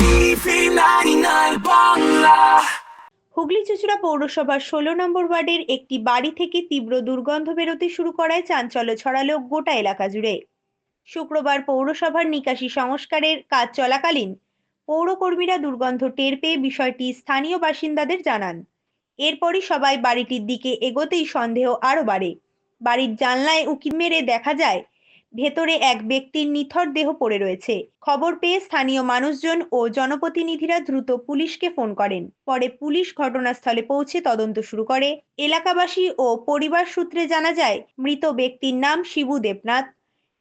TV 99 Bangla Hooghly Chuchura পৌরসভার ষোলো নম্বর ওয়ার্ডের একটি বাড়ি থেকে তীব্র দুর্গন্ধ বেরোতে শুরু করায় চাঞ্চল্য ছড়ালো গোটা এলাকা জুড়ে। শুক্রবার পৌরসভার নিকাশি সংস্কারের কাজ চলাকালীন পৌরকর্মীরা দুর্গন্ধ টের পেয়ে বিষয়টি স্থানীয় বাসিন্দাদের জানান। এরপরই সবাই বাড়িটির দিকে এগোতেই সন্দেহ আরও বাড়ে। বাড়ির জানলায় উকি মেরে দেখা যায় ভেতরে এক ব্যক্তির নিথর দেহ পড়ে রয়েছে। খবর পেয়ে স্থানীয় মানুষজন ও জনপ্রতিনিধিরা দ্রুত পুলিশকে ফোন করেন। পরে পুলিশ ঘটনাস্থলে পৌঁছে তদন্ত শুরু করে। এলাকাবাসী ও পরিবার সূত্রে জানা যায়, মৃত ব্যক্তির নাম শিবু দেবনাথ।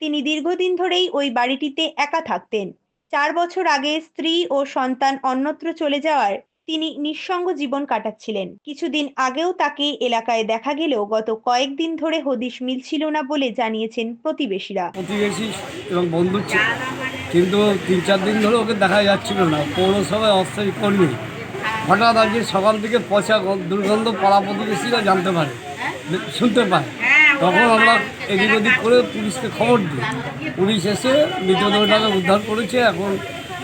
তিনি দীর্ঘদিন ধরেই ওই বাড়িটিতে একা থাকতেন। চার বছর আগে স্ত্রী ও সন্তান অন্যত্র চলে যাওয়ার তিনি নিঃসঙ্গ জীবন কাটাচ্ছিলেন। কিছুদিন আগেও তাকে এলাকায় দেখা গেলেও গত কয়েকদিন ধরে হদিশ মিলছিল না বলে জানিয়েছেন প্রতিবেশীরা। প্রতিবেশী এবং বন্ধু কিন্তু তিন চার দিন ধরে ওকে দেখা যাচ্ছিল না। পৌরসভায় অস্থায়ী কর্মী। হঠাৎ আজকে সকাল থেকে পচা গন্ধ- দুর্গন্ধ পাড়া প্রতিবেশীরা জানতে পারে, শুনতে পায়। তখন আমরা এদিক ওদিক করে পুলিশকে খবর দিই। পুলিশ এসে মৃতদেহটাকে উদ্ধার করেছে। এখন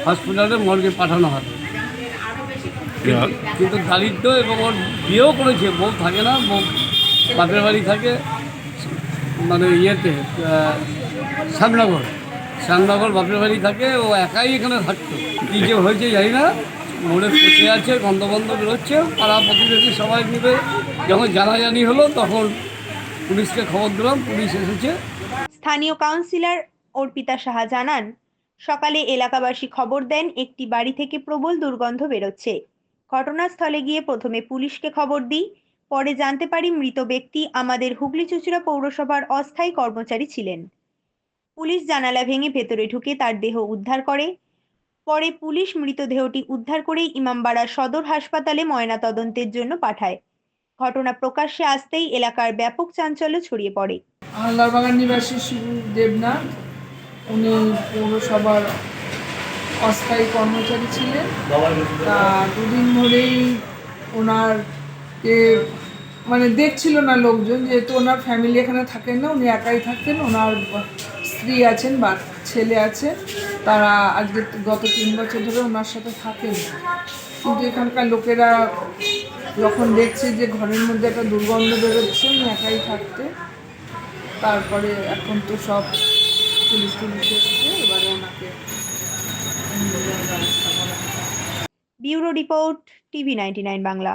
হসপিটালে মর্গে পাঠানো হবে। কিন্তু- দারিদ্র এবং ওর বিয়েও করেছে বউ থাকে না বউ বাপের বাড়ি থাকে মানে ইয়েতে শ্যামনগর। শ্যামনগর বাপের বাড়ি থাকে ও একাই এখানে থাকতো। কী যে হয়েছে জানি না। মোড়ে পচে আছে গন্ধ বন্ধ বেরোচ্ছে পাড়া প্রতিবেশী সবাই মিলে যখন জানাজানি হলো তখন পুলিশকে খবর দিলাম পুলিশ এসেছে। স্থানীয় কাউন্সিলর অর্পিতা সাহা জানান সকালে এলাকাবাসী খবর দেন একটি বাড়ি থেকে প্রবল দুর্গন্ধ বেরোচ্ছে। ঘটনাস্থলে গিয়ে প্রথমে পুলিশকে খবর দিই। পরে জানতে পারি মৃত ব্যক্তি আমাদের হুগলি চুচুড়া পৌরসভার অস্থায়ী কর্মচারী ছিলেন। পুলিশ জানালা ভেঙে ভেতরে ঢুকে তার দেহ উদ্ধার করে। পরে পুলিশ মৃতদেহটি উদ্ধার করে ইমামবাড়া সদর হাসপাতালে ময়নাতদন্তের জন্য পাঠায়। ঘটনা প্রকাশ্যে আসতেই এলাকার ব্যাপক চাঞ্চল্য ছড়িয়ে পড়ে। আল্লাহবাগান নিবাসী শিবু দেবনাথ, উনি পৌরসভার অস্থায়ী কর্মচারী ছিলেন। তা দুদিন ধরেই ওনার কে মানে দেখছিল না লোকজন যেহেতু ওনার ফ্যামিলি এখানে থাকেন না উনি একাই থাকতেন ওনার স্ত্রী আছেন বা ছেলে আছে তারা আজকে গত তিন বছর ধরে ওনার সাথে থাকেন। কিন্তু এখানকার লোকেরা যখন দেখছে যে ঘরের মধ্যে একটা দুর্গন্ধ বেরোচ্ছে উনি একাই থাকতে তারপরে এখন তো সব পুলিশ টুলিশ এসছে এবারে ওনাকে নিয়ে যাওয়ার ব্যবস্থা করা হবে। Bureau report TV ninety 99 Bangla